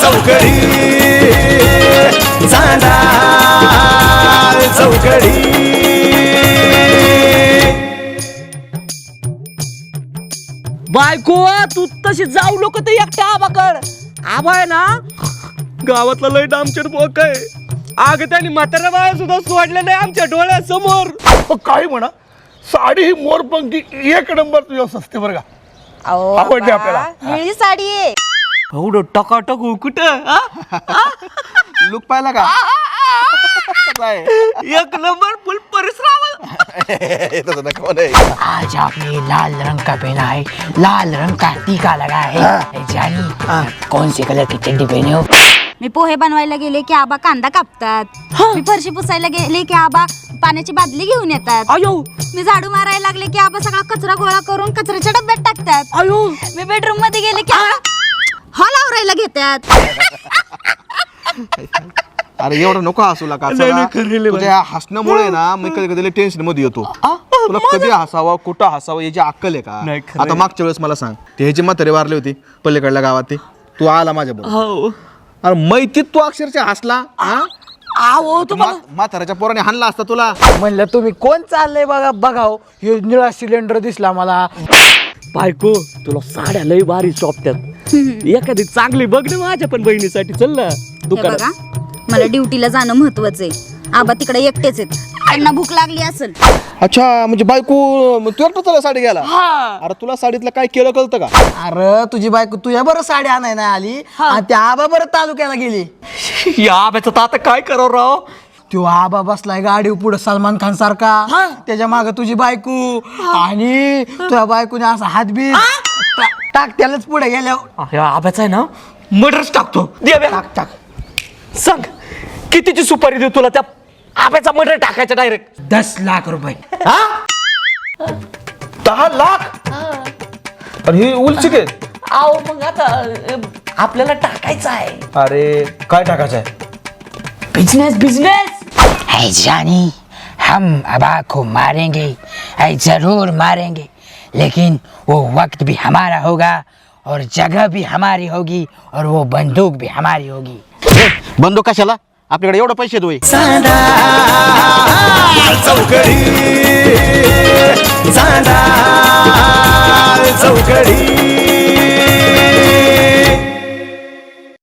चौकडी. चांदा चौकडी. बायको तू तशी जाऊ नको ते एकट्या आबाकड. आबा आहे ना? गावातला लय डामचर बोक आहे. अग त्यांनी म्हाताऱ्या बाया सुद्धा सोडल्या नाही आमच्या डोळ्यासमोर. काही म्हणा. साडी ही मोरपंखी एक नंबर तुझ्या सस्ते बरं का. अहो आवडली बाबा, आपल्याला. निळी साडी आहे. एवढं टकाटक कुठं? हा? लुक पाहिला का? कसा आहे? एक नंबर फुल परिसरावर. तसं नका म्हणे. आज आपने लाल रंग का पहना है? लाल रंग का टीका लगा है? जानी कौन से कलर की चड्डी पहने हो? मी पोहे बनवायला गेले की आबा कांदा कापतात. मी फरशी पुसायला गेले की आबा पाण्याची बादली घेऊन येतात. अयो! मी झाडू मारायला लागले की आबा सगळा कचरा गोळा करून कचऱ्याच्या डब्यात टाकतात. अयो! मी बेडरूममध्ये गेले की हॉल आवरायला घेतात. अरे एवढं नको हसू लागा नाही, नाही, खरं आहे, लय तुझ्या हसण्यामुळे ना मी कधी कधी टेन्शनमध्ये येतो. तुला कधी हसावं कुठं हसावं याची अक्कल आहे का? आता मागच्या वेळेस मला सांग ते ह्याची म्हातारी वारली होती पल्लीकडल्या गावात ती. तू आला माझ्या बरोबर हो. अरे मैतीत तू अक्षरशः हसला हा? आहो तुम्हाला मा- म्हाताऱ्याच्या पोराने हाणला असता तुला? म्हणलं तुम्ही कोण चाललंय बघा बघाव हे. निळा सिलेंडर दिसला मला. बायको तुला साड्या लय भारी शॉपत्यात एखादी चांगली बघ ना माझ्या पण बहिणीसाठी चल ना हे दुकानात. बघा मला ड्युटीला जाणं महत्वाचं आहे आबा तिकडे एकटेच आहेत. त्यांना भूक लागली असेल. अच्छा म्हणजे बायको मग तू एकटा तुला साडी घ्यायला? अरे तुला साडीतलं काय केलं कळतं का? अरे तुझी बायको तुझ्या बरं साडी आणाय नाही आली. आणि त्या आबा बरं तालुक्याला गेली. या आब्याचं तर आता काय करावं राव? तो आबा बसलाय गाडी पुढे सलमान खान सारखा. त्याच्या माग तुझी बायको. आणि तुझ्या बायकोने असा हातबीत टा- टाक त्यालाच पुढे गेल्या या आब्याचा आहे ना? मर्डरच टाकतो. दे बे. टाक टाक. सांग कितीची सुपारी देऊ तुला त्या आब्याचा मर्डर टाकायचा डायरेक्ट दस लाख रुपये. दहा लाख? आणि ही उलचिक आहे? आओ मग आता अ, आपल्याला टाकायचं आहे. अरे काय टाकायचं आहे? बिजनेस बिजनेस है जानी हम अबा को मारेंगे है जरूर मारेंगे लेकिन वो वक्त भी हमारा होगा और जगह भी हमारी होगी और वो बंदूक भी हमारी होगी। बंदूक कशाला? आपल्याकडे एवढे पैसे दोय चौकडी. चांदा चौकडी.